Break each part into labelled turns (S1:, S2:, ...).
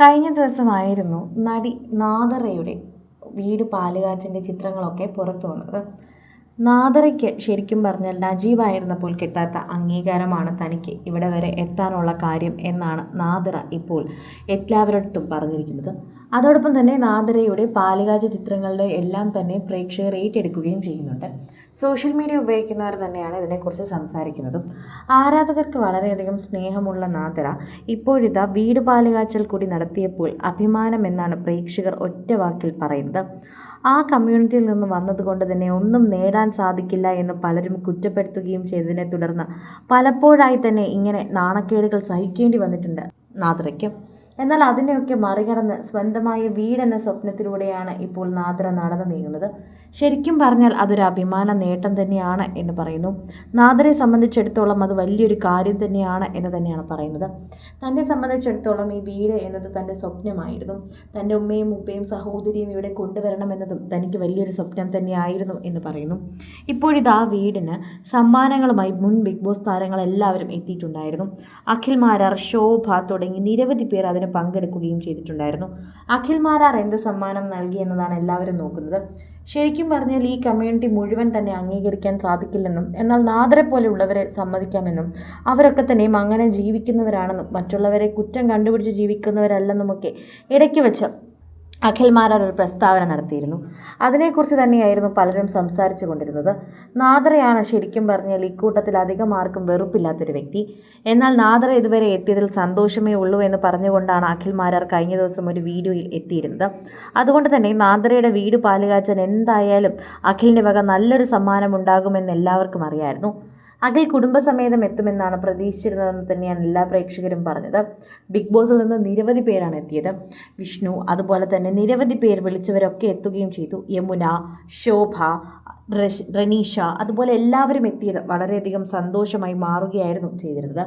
S1: കഴിഞ്ഞ ദിവസമായിരുന്നു നടി നാദറയുടെ വീട് പാലുകാച്ചിന്റെ ചിത്രങ്ങളൊക്കെ പുറത്തു വന്നത് നാദറയ്ക്ക് ശരിക്കും പറഞ്ഞാൽ നജീവായിരുന്നപ്പോൾ കിട്ടാത്ത അംഗീകാരമാണ് തനിക്ക് ഇവിടെ വരെ എത്താനുള്ള കാര്യം എന്നാണ് നാദറ ഇപ്പോൾ എല്ലാവരടുത്തും പറഞ്ഞിരിക്കുന്നത്. അതോടൊപ്പം തന്നെ നാദറയുടെ പാലികാജ ചിത്രങ്ങളുടെ എല്ലാം തന്നെ പ്രേക്ഷകർ ഏറ്റെടുക്കുകയും ചെയ്യുന്നുണ്ട്. സോഷ്യൽ മീഡിയ ഉപയോഗിക്കുന്നവർ തന്നെയാണ് ഇതിനെക്കുറിച്ച് സംസാരിക്കുന്നതും. ആരാധകർക്ക് വളരെയധികം സ്നേഹമുള്ള നാദറ ഇപ്പോഴിതാ വീട് പാലുകാച്ചൽ കൂടി നടത്തിയപ്പോൾ അഭിമാനം എന്നാണ് പ്രേക്ഷകർ ഒറ്റ വാക്കിൽ പറയുന്നത്. ആ കമ്മ്യൂണിറ്റിയിൽ നിന്ന് വന്നതുകൊണ്ട് തന്നെ ഒന്നും നേടാൻ സാധിക്കില്ല എന്ന് പലരും കുറ്റപ്പെടുത്തുകയും ചെയ്തതിനെ തുടർന്ന് പലപ്പോഴായി തന്നെ ഇങ്ങനെ നാണക്കേടുകൾ സഹിക്കേണ്ടി വന്നിട്ടുണ്ട്. നാദ്രയ്ക്ക്. എന്നാൽ അതിനെയൊക്കെ മറികടന്ന് സ്വന്തമായ വീടെന്ന സ്വപ്നത്തിലൂടെയാണ് ഇപ്പോൾ നാദ്ര നടന്നു നീങ്ങുന്നത്. ശരിക്കും പറഞ്ഞാൽ അതൊരു അഭിമാന നേട്ടം തന്നെയാണ് എന്ന് പറയുന്നു. നാദ്രയെ സംബന്ധിച്ചിടത്തോളം അത് വലിയൊരു കാര്യം തന്നെയാണ് എന്ന് തന്നെയാണ് പറയുന്നത്. തന്നെ സംബന്ധിച്ചിടത്തോളം ഈ വീട് എന്നത് തന്റെ സ്വപ്നമായിരുന്നു. തന്റെ ഉമ്മയും ഉപ്പയും സഹോദരിയും ഇവിടെ കൊണ്ടുവരണമെന്നതും തനിക്ക് വലിയൊരു സ്വപ്നം തന്നെയായിരുന്നു എന്ന് പറയുന്നു. ഇപ്പോഴിത് ആ വീടിന് സമ്മാനങ്ങളുമായി മുൻ ബിഗ് ബോസ് താരങ്ങളെല്ലാവരും എത്തിയിട്ടുണ്ടായിരുന്നു. അഖിൽ മാരാർ ശോഭ തുടങ്ങി നിരവധി പേർ അതിന് പങ്കെടുക്കുകയും ചെയ്തിട്ടുണ്ടായിരുന്നു. അഖിൽ മാരാർ എന്ത് സമ്മാനം നൽകി എന്നതാണ് എല്ലാവരും നോക്കുന്നത്. ശരിക്കും പറഞ്ഞാൽ ഈ കമ്മ്യൂണിറ്റി മുഴുവൻ തന്നെ അംഗീകരിക്കാൻ സാധിക്കില്ലെന്നും എന്നാൽ നാദരെ പോലെയുള്ളവരെ സമ്മതിക്കാമെന്നും അവരൊക്കെ തന്നെയും അങ്ങനെ ജീവിക്കുന്നവരാണെന്നും മറ്റുള്ളവരെ കുറ്റം കണ്ടുപിടിച്ച് ജീവിക്കുന്നവരല്ലെന്നുമൊക്കെ ഇടയ്ക്ക് വെച്ച് അഖിൽമാരാർ ഒരു പ്രസ്താവന നടത്തിയിരുന്നു. അതിനെക്കുറിച്ച് തന്നെയായിരുന്നു പലരും സംസാരിച്ചു കൊണ്ടിരുന്നത്. നാദറയാണ് ശരിക്കും പറഞ്ഞാൽ ഇക്കൂട്ടത്തിൽ അധികം ആർക്കും വെറുപ്പില്ലാത്തൊരു വ്യക്തി. എന്നാൽ നാദറ ഇതുവരെ എത്തിയതിൽ സന്തോഷമേ ഉള്ളൂ എന്ന് പറഞ്ഞുകൊണ്ടാണ് അഖിൽമാരാർ കഴിഞ്ഞ ദിവസം ഒരു വീഡിയോയിൽ എത്തിയിരുന്നത്. അതുകൊണ്ട് തന്നെ നാദറയുടെ വീട് പാലുകാച്ചൻ എന്തായാലും അഖിലിന്റെ വക നല്ലൊരു സമ്മാനം ഉണ്ടാകുമെന്ന് എല്ലാവർക്കും അറിയായിരുന്നു. അഖിൽ കുടുംബസമേതം എത്തുമെന്നാണ് പ്രതീക്ഷിച്ചിരുന്നതെന്ന് തന്നെയാണ് എല്ലാ പ്രേക്ഷകരും പറഞ്ഞത്. ബിഗ് ബോസിൽ നിന്ന് നിരവധി പേരാണ് എത്തിയത്. വിഷ്ണു അതുപോലെ തന്നെ നിരവധി പേർ വിളിച്ചവരൊക്കെ എത്തുകയും ചെയ്തു. യമുന ശോഭ റനീഷ അതുപോലെ എല്ലാവരും എത്തിയത് വളരെയധികം സന്തോഷമായി മാറുകയായിരുന്നു ചെയ്തിരുന്നത്.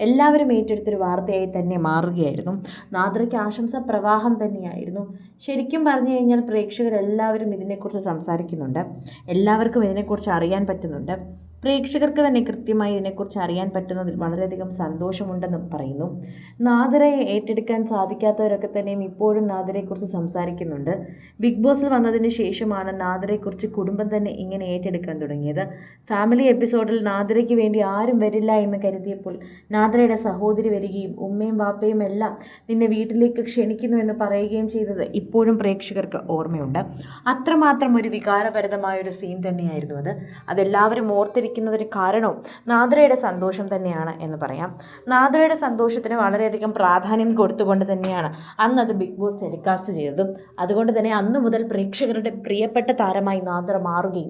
S1: എല്ലാവരും ഏറ്റെടുത്തൊരു വാർത്തയായി തന്നെ മാറുകയായിരുന്നു. നാദ്രയ്ക്ക് ആശംസ പ്രവാഹം തന്നെയായിരുന്നു. ശരിക്കും പറഞ്ഞു കഴിഞ്ഞാൽ പ്രേക്ഷകരെല്ലാവരും ഇതിനെക്കുറിച്ച് സംസാരിക്കുന്നുണ്ട്. എല്ലാവർക്കും ഇതിനെക്കുറിച്ച് അറിയാൻ പറ്റുന്നുണ്ട്. പ്രേക്ഷകർക്ക് തന്നെ കൃത്യമായി ഇതിനെക്കുറിച്ച് അറിയാൻ പറ്റുന്നതിൽ വളരെയധികം സന്തോഷമുണ്ടെന്നും പറയുന്നു. നാദരയെ ഏറ്റെടുക്കാൻ സാധിക്കാത്തവരൊക്കെ തന്നെയും ഇപ്പോഴും നാദരയെക്കുറിച്ച് സംസാരിക്കുന്നുണ്ട്. ബിഗ് ബോസിൽ വന്നതിന് ശേഷമാണ് നാദരയെക്കുറിച്ച് കുടുംബം തന്നെ ഇങ്ങനെ ഏറ്റെടുക്കാൻ തുടങ്ങിയത്. ഫാമിലി എപ്പിസോഡിൽ നാദരയ്ക്ക് വേണ്ടി ആരും വരില്ല എന്ന് കരുതിയപ്പോൾ നാദരയുടെ സഹോദരി വരികയും ഉമ്മയും വാപ്പയും എല്ലാം നിന്നെ വീട്ടിലേക്ക് ക്ഷണിക്കുന്നു എന്ന് പറയുകയും ചെയ്തത് ഇപ്പോഴും പ്രേക്ഷകർക്ക് ഓർമ്മയുണ്ട്. അത്രമാത്രം ഒരു വികാരഭരിതമായ ഒരു സീൻ തന്നെയായിരുന്നു അത്. അതെല്ലാവരും ഓർത്തിരിക്കുന്നതിന് കാരണവും നാദരയുടെ സന്തോഷം തന്നെയാണ് എന്ന് പറയാം. നാദരയുടെ സന്തോഷത്തിന് വളരെയധികം പ്രാധാന്യം കൊടുത്തുകൊണ്ട് തന്നെയാണ് അന്ന് അത് ബിഗ് ബോസ് ടെലികാസ്റ്റ് ചെയ്തതും. അതുകൊണ്ട് തന്നെ അന്നു മുതൽ പ്രേക്ഷകരുടെ പ്രിയപ്പെട്ട താരമായി നാദ്ര മാറുകയും